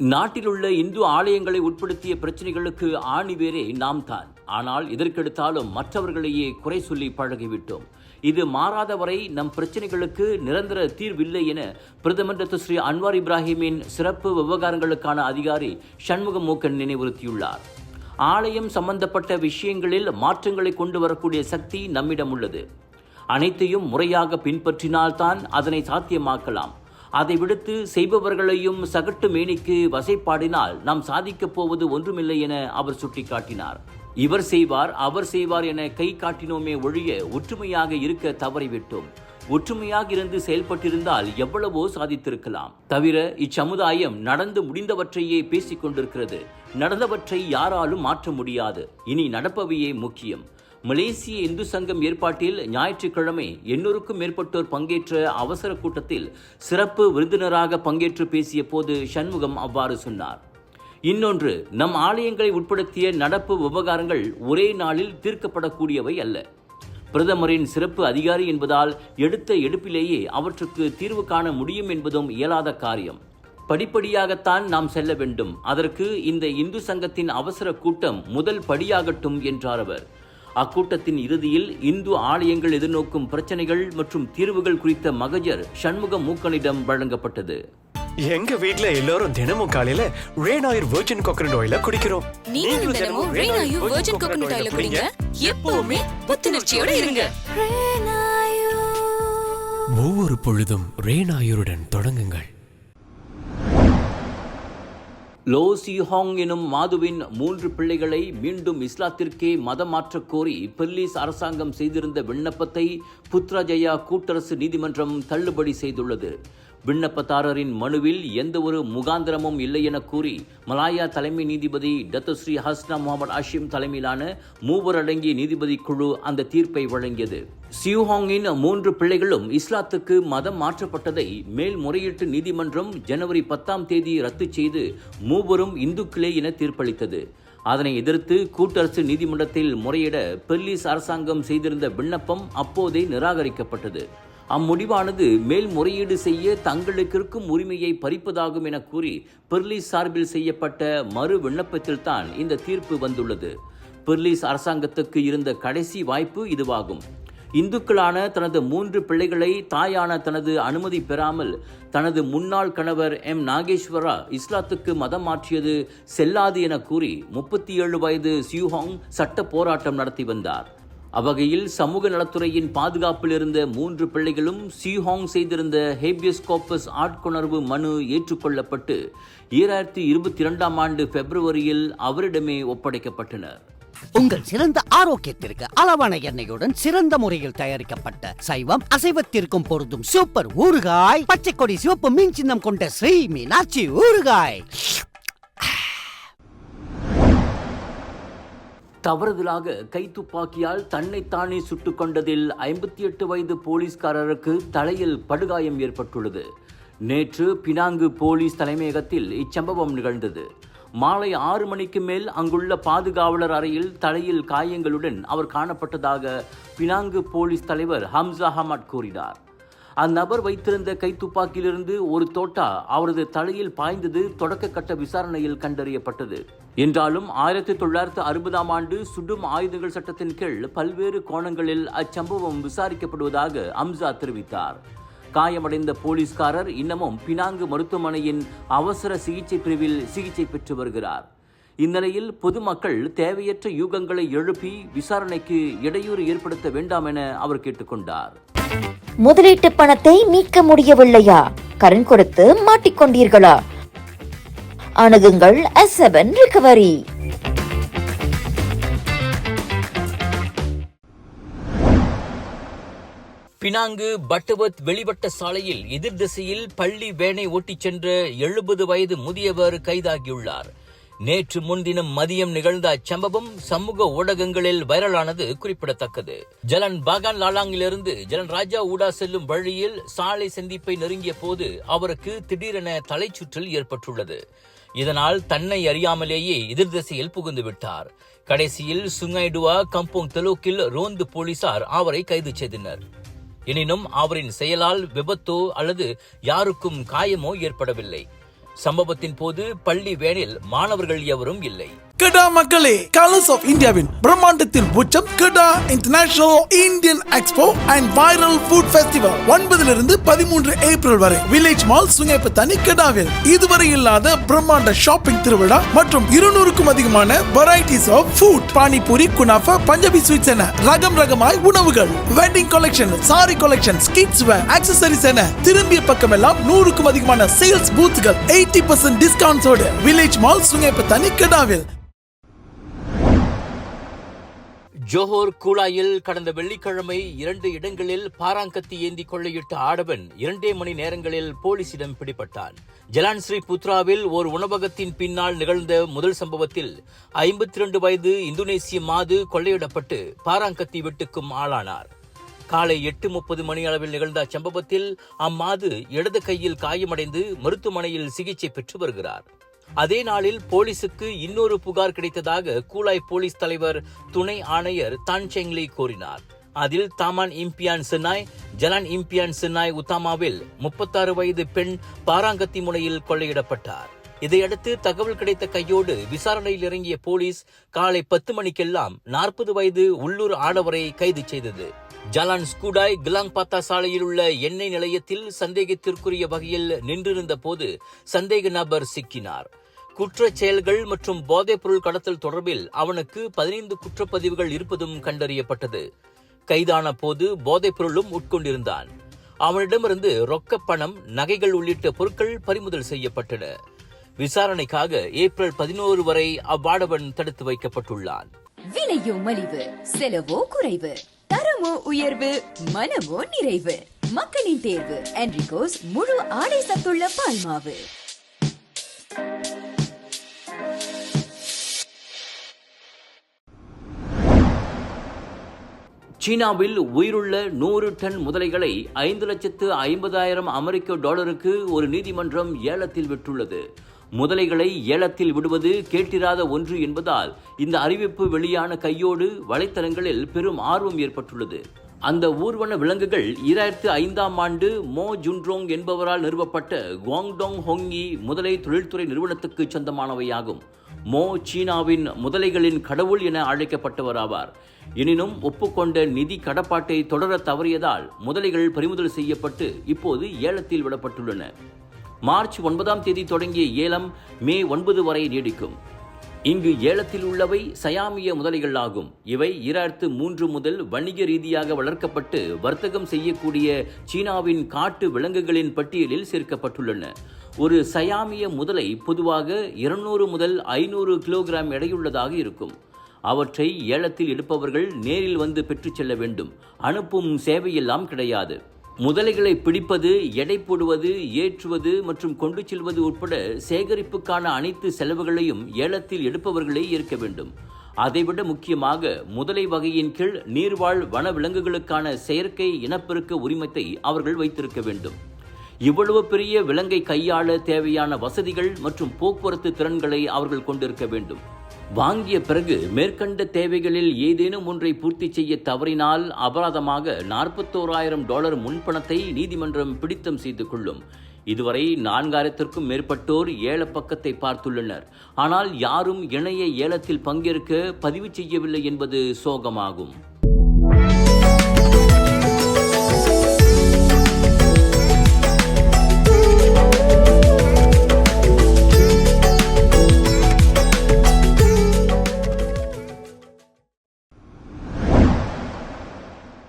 நாட்டிலுள்ள இந்து ஆலயங்களை உட்படுத்திய பிரச்சனைகளுக்கு ஆணிவேரே நாம் தான் ஆனால் இதற்கெடுத்தாலும் மற்றவர்களையே குறை சொல்லி பழகிவிட்டோம். இது மாறாத வரை நம் பிரச்சனைகளுக்கு நிரந்தர தீர்வில்லை என பிரதமர் டாக்டர் ஸ்ரீ அன்வார் இப்ராஹிமின் சிறப்பு விவகாரங்களுக்கான அதிகாரி சண்முக மூக்கன் நினைவுறுத்தியுள்ளார். ஆலயம் சம்பந்தப்பட்ட விஷயங்களில் மாற்றங்களை கொண்டு வரக்கூடிய சக்தி நம்மிடம் உள்ளது. அனைத்தையும் முறையாக பின்பற்றினால்தான் அதனை சாத்தியமாக்கலாம். அதை விடுத்து செய்பவர்களையும் சகட்டு மேனிக்கு வசைப்பாடினால் நாம் சாதிக்கப் போவது ஒன்றுமில்லை என அவர் சுட்டிக்காட்டினார். இவர் செய்வார் அவர் செய்வார் என கை காட்டினோமே ஒழிய ஒற்றுமையாக இருக்க தவறிவிட்டோம். ஒற்றுமையாக இருந்து செயல்பட்டிருந்தால் எவ்வளவோ சாதித்திருக்கலாம். தவிர இச்சமுதாயம் நடந்து முடிந்தவற்றையே பேசிக் கொண்டிருக்கிறது நடந்தவற்றை யாராலும் மாற்ற முடியாது. இனி நடப்பவையே முக்கியம். மலேசிய இந்து சங்கம் ஏற்பாட்டில் ஞாயிற்றுக்கிழமை எண்ணூறுக்கும் மேற்பட்டோர் பங்கேற்ற அவசர கூட்டத்தில் சிறப்பு விருந்தினராக பங்கேற்று பேசிய போது சண்முகம் அவ்வாறு சொன்னார். இன்னொன்று நம் ஆலயங்களை உட்படுத்திய நடப்பு விவகாரங்கள் ஒரே நாளில் தீர்க்கப்படக்கூடியவை அல்ல. பிரதமரின் சிறப்பு அதிகாரி என்பதால் எடுத்த எடுப்பிலேயே அவற்றுக்கு தீர்வு காண முடியும் என்பதும் இயலாத காரியம். படிப்படியாகத்தான் நாம் செல்ல வேண்டும். அதற்கு இந்த இந்து சங்கத்தின் அவசர கூட்டம் முதல் படியாகட்டும் என்றார் அவர். அக்கூட்டத்தின் இறுதியில் இந்து ஆலயங்கள் எதிர்நோக்கும் பிரச்சனைகள் மற்றும் தீர்வுகள் குறித்த மகஜர் சண்முக மூக்கனிடம் வழங்கப்பட்டது. எங்க வீட்ல எல்லாரும் தினமும் காலையில ஆயில் வெர்ஜின் கோகனட் ஆயில குடிக்கிறோம். நீங்களும் தினமும் ரெய்னாயு வெர்ஜின் கோகனட் ஆயில குடிங்க. எப்பவுமே புத்துணர்ச்சியோட இருங்க. ஒவ்வொரு பொழுதும் ரேனாயுருடன் தொடங்குங்கள். லோ சிஹாங் எனும் மாதுவின் மூன்று பிள்ளைகளை மீண்டும் இஸ்லாத்திற்கே மதம் மாற்றக் கோரி பெர்லிஸ் அரசாங்கம் செய்திருந்த விண்ணப்பத்தை புத்ராஜயா கூட்டரசு நீதிமன்றம் தள்ளுபடி செய்துள்ளது. விண்ணப்பதாரரின் மனுவில் எந்த ஒரு முகாந்திரமும் இல்லை என கூறி மலாயா தலைமை நீதிபதி டத்தஸ்ரீ ஹஸ்னா முகமது ஆஷிம் தலைமையிலான மூவர் அடங்கிய நீதிபதி குழு அந்த தீர்ப்பை வழங்கியது. சியூஹாங்கின் மூன்று பிள்ளைகளும் இஸ்லாத்துக்கு மதம் மாற்றப்பட்டதை மேல்முறையீட்டு நீதிமன்றம் ஜனவரி பத்தாம் தேதி ரத்து செய்து மூவரும் இந்துக்களே என தீர்ப்பளித்தது. அதனை எதிர்த்து கூட்டரசு நீதிமன்றத்தில் முறையிட பெர்லிஸ் அரசாங்கம் செய்திருந்த விண்ணப்பம் அப்போதே நிராகரிக்கப்பட்டது. அம்முடிவானது மேல்முறையீடு செய்ய தங்களுக்கு இருக்கும் உரிமையை பறிப்பதாகும் என கூறி பெர்லிஸ் சார்பில் செய்யப்பட்ட மறு விண்ணப்பத்தில்தான் இந்த தீர்ப்பு வந்துள்ளது. பெர்லிஸ் அரசாங்கத்துக்கு இருந்த கடைசி வாய்ப்பு இதுவாகும். இந்துக்களான தனது மூன்று பிள்ளைகளை தாயான தனது அனுமதி பெறாமல் தனது முன்னாள் கணவர் எம். நாகேஸ்வரா இஸ்லாத்துக்கு மதம் மாற்றியது செல்லாது என கூறி முப்பத்தி ஏழு வயது சியூஹாங் சட்ட போராட்டம் நடத்தி வந்தார். அவ்வகையில் சமூக நலத்துறையின் பாதுகாப்பில் இருந்த மூன்று பிள்ளைகளும் சீஹாங் செய்திருந்த ஹேபியஸ் கோப்பஸ் ஆட்கொணர்வு மனு ஏற்றுக்கொள்ளப்பட்டு ஈராயிரத்தி இருபத்தி இரண்டாம் ஆண்டு பிப்ரவரியில் அவரிடமே ஒப்படைக்கப்பட்டனர். உங்கள் சிறந்த ஆரோக்கியத்திற்கு அளவான எண்ணெயுடன் சிறந்த முறையில் தயாரிக்கப்பட்ட சைவம் அசைவத்திற்கும் பொருந்தும் சூப்பர் ஊறுகாய் பச்சை கொடி சிவப்பு மீன் சின்னம் கொண்ட ஸ்ரீ மீனாட்சி ஊறுகாய். தவறுதலாக கைத்துப்பாக்கியால் தன்னைத்தானே சுட்டுக்கொண்டதில் ஐம்பத்தி எட்டு வயது போலீஸ்காரருக்கு தலையில் படுகாயம் ஏற்பட்டுள்ளது. நேற்று பினாங்கு போலீஸ் தலைமையகத்தில் இச்சம்பவம் நிகழ்ந்தது. மாலை ஆறு மணிக்கு மேல் அங்குள்ள பாதுகாவலர் அறையில் தலையில் காயங்களுடன் அவர் காணப்பட்டதாக பினாங்கு போலீஸ் தலைவர் ஹம்சா ஹமாத் கூறினார். அந்நபர் வைத்திருந்த கைத்துப்பாக்கியிலிருந்து ஒரு தோட்டா அவரது தலையில் பாய்ந்தது தொடக்க கட்ட விசாரணையில் கண்டறியப்பட்டது. என்றாலும் ஆயிரத்தி தொள்ளாயிரத்து அறுபதாம் ஆண்டு சுடும் ஆயுதங்கள் சட்டத்தின் கீழ் பல்வேறு கோணங்களில் அச்சம்பவம் விசாரிக்கப்படுவதாக அம்சா தெரிவித்தார். காயமடைந்த போலீஸ்காரர் இன்னமும் பினாங்கு மருத்துவமனையின் அவசர சிகிச்சை பிரிவில் சிகிச்சை பெற்று வருகிறார். இந்நிலையில் பொதுமக்கள் தேவையற்ற யூகங்களை எழுப்பி விசாரணைக்கு இடையூறு ஏற்படுத்த வேண்டாம் என அவர் கேட்டுக்கொண்டார் முதலீட்டு பணத்தை மீட்க முடியவில்லையா? கடன் கொடுத்து மாட்டிக்கொண்டீர்களா அணுகுங்கள் S seven recovery Penang Butterworth வெளிவட்ட சாலையில் எதிர் திசையில் பள்ளி வேனை ஓட்டிச் சென்ற எழுபது வயது முதியவர் கைதாகியுள்ளார். நேற்று முன்தினம் மதியம் நிகழ்ந்த அச்சம்பவம் சமூக ஊடகங்களில் வைரலானது குறிப்பிடத்தக்கது. ஜலன் பாகான் லாலாங்கிலிருந்து ஜலன் ராஜா ஊடா செல்லும் வழியில் சாலை சந்திப்பை நெருங்கிய போது அவருக்கு திடீரென தலைச்சுற்றல் ஏற்பட்டுள்ளது. இதனால் தன்னை அறியாமலேயே எதிர் திசையில் புகுந்து விட்டார். கடைசியில் சுங்கைடுவா கம்போங் தெலோக்கில் ரோந்து போலீசார் அவரை கைது செய்தனர். எனினும் அவரின் செயலால் விபத்தோ அல்லது யாருக்கும் காயமோ ஏற்படவில்லை. சம்பவத்தின் போது பள்ளி வேனில் மாணவர்கள் எவரும் இல்லை. கெடா மக்களே கலர்ஸ் ஆஃப் இந்தியாவின் பிரம்மாண்டத்தில் உச்சம் Kedah international Indian expo and viral food festival ஒன்பதிலிருந்து பதிமூன்று ஏப்ரல் வரை. வில்லேஜ் மால் சுங்கப்பத்தனி கெடாவில். இதுவரை இல்லாத பிரம்மாண்ட ஷாப்பிங் திருவிழா மற்றும் இருநூறுக்கும் அதிகமான varieties of food panipuri kunafa Punjabi sweets என ரகம் ரகமாய் உணவுகள். Wedding collection sari collection kids wear accessories என திரும்பிய பக்கமெல்லாம் நூறுக்கும் அதிகமான சேல்ஸ் பூத்துகள் எயிட்டி பர்சன்ட் டிஸ்கவுண்ட்ஸோடு வில்லேஜ் மால் சுங்கப்பத்தனி கெடாவில். ஜோஹோர் கூலாயில் கடந்த வெள்ளிக்கிழமை இரண்டு இடங்களில் பாராங்கத்தி ஏந்தி கொள்ளையிட்ட ஆடவன் இரண்டே மணி நேரங்களில் போலீசிடம் பிடிபட்டான். ஜலான்ஸ்ரீ புத்ராவில் ஓர் உணவகத்தின் பின்னால் நிகழ்ந்த முதல் சம்பவத்தில் ஐம்பத்தி இரண்டு வயது இந்தோனேசிய மாது கொள்ளையிடப்பட்டு பாராங்கத்தி வெட்டுக்கும் ஆளானார். காலை எட்டு முப்பது மணி அளவில் நிகழ்ந்த அச்சம்பவத்தில் அம்மாது இடது கையில் காயமடைந்து மருத்துவமனையில் சிகிச்சை பெற்று வருகிறார். அதே நாளில் போலீசுக்கு இன்னொரு புகார் கிடைத்ததாக கூலாய் போலீஸ் தலைவர் துணை ஆணையர் தான் செங்லி கூறினார். அதில் தாமான் இம்பியான் சின்னாய் ஜலான் இம்பியான் சின்னாய் உத்தாமாவில் முப்பத்தாறு வயது பெண் பாராங்கத்தி முனையில் கொள்ளையிடப்பட்டார். இதையடுத்து தகவல் கிடைத்த கையோடு விசாரணையில் இறங்கிய போலீஸ் காலை பத்து மணிக்கெல்லாம் நாற்பது வயது உள்ளூர் ஆடவரை கைது செய்தது. ஜலான் ஸ்கூடாய் கிலாங் பாத்தா சாலையில் உள்ள எண்ணெய் நிலையத்தில் சந்தேகத்திற்குரிய வகையில் நின்றிருந்த போது சந்தேக நபர் சிக்கினார். குற்றச் செயல்கள் மற்றும் போதைப்பொருள் கடத்தல் தொடர்பில் அவனுக்கு பதினைந்து குற்றப்பதிவுகள் இருப்பதும் கண்டறியப்பட்டது. கைதான போது போதைப்பொருளும் உட்கொண்டிருந்தான். அவனிடமிருந்து ரொக்க பணம் நகைகள் உள்ளிட்ட பொருட்கள் பறிமுதல் செய்யப்பட்டன. விசாரணைக்காக ஏப்ரல் பதினோரு வரை அவ்வாடவன் தடுத்து வைக்கப்பட்டுள்ளான். விலையோ மலிவு செலவோ குறைவு. தரமோ உயர்வு மனமோ நிறைவு. மக்களின் தேர்வு என்ரிகோஸ் முழு ஆடை சத்துள்ள பால்மாவு. சீனாவில் உயிருள்ள நூறு டன் முதலைகளை ஐந்து லட்சத்து ஐம்பதாயிரம் அமெரிக்க டாலருக்கு ஒரு நீதிமன்றம் ஏலத்தில் விட்டுள்ளது. முதலைகளை ஏலத்தில் விடுவது கேட்டிராத ஒன்று என்பதால் இந்த அறிவிப்பு வெளியான கையோடு வலைத்தளங்களில் பெரும் ஆர்வம் ஏற்பட்டுள்ளது. அந்த ஊர்வன விலங்குகள் ஈராயிரத்து ஐந்தாம் ஆண்டு மோ ஜுன்ரோங் என்பவரால் நிறுவப்பட்ட குவாங்டோங் ஹொங்கி முதலை தொழில்துறை நிறுவனத்துக்கு சொந்தமானவையாகும். மோ சீனாவின் முதலைகளின் கடவுள் என அழைக்கப்பட்டவர் ஆவார் எனினும் ஒப்புக்கொண்ட நிதி கடப்பாட்டை தொடர தவறியதால் முதலைகள் பறிமுதல் செய்யப்பட்டு இப்போது ஏலத்தில் விடப்பட்டுள்ளன. மார்ச் ஒன்பதாம் தேதி தொடங்கிய ஏலம் மே ஒன்பது வரை நீடிக்கும். இங்கு ஏலத்தில் உள்ளவை சயாமிய முதலைகள் ஆகும். இவை ஈராயிரத்து மூன்று முதல் வணிக ரீதியாக வளர்க்கப்பட்டு வர்த்தகம் செய்யக்கூடிய சீனாவின் காட்டு விலங்குகளின் பட்டியலில் சேர்க்கப்பட்டுள்ளன. ஒரு சயாமிய முதலை பொதுவாக இருநூறு முதல் ஐநூறு கிலோகிராம் எடையுள்ளதாக இருக்கும். அவற்றை ஏலத்தில் எடுப்பவர்கள் நேரில் வந்து பெற்றுச் செல்ல வேண்டும். அனுப்பும் சேவையெல்லாம் கிடையாது. முதலைகளை பிடிப்பது எடை போடுவது ஏற்றுவது மற்றும் கொண்டு செல்வது உட்பட சேகரிப்புக்கான அனைத்து செலவுகளையும் ஏலத்தில் எடுப்பவர்களே ஏற்க வேண்டும். அதைவிட முக்கியமாக முதலை வகையின் கீழ் நீர்வாழ் வனவிலங்குகளுக்கான செயற்கை இனப்பெருக்க உரிமத்தை அவர்கள் வைத்திருக்க வேண்டும். இவ்வளவு பெரிய விலங்கை கையாள தேவையான வசதிகள் மற்றும் போக்குவரத்து திறன்களை அவர்கள் கொண்டிருக்க வேண்டும். வாங்கிய பிறகு மேற்கண்ட தேவைகளில் ஏதேனும் ஒன்றை பூர்த்தி செய்ய தவறினால் அபராதமாக நாற்பத்தோராயிரம் டாலர் முன்பணத்தை நீதிமன்றம் பிடித்தம் செய்து கொள்ளும். இதுவரை நான்காயிரத்திற்கும் மேற்பட்டோர் ஏல பக்கத்தை பார்த்துள்ளனர். ஆனால் யாரும் இணைய ஏலத்தில் பங்கேற்க பதிவு செய்யவில்லை என்பது சோகமாகும்.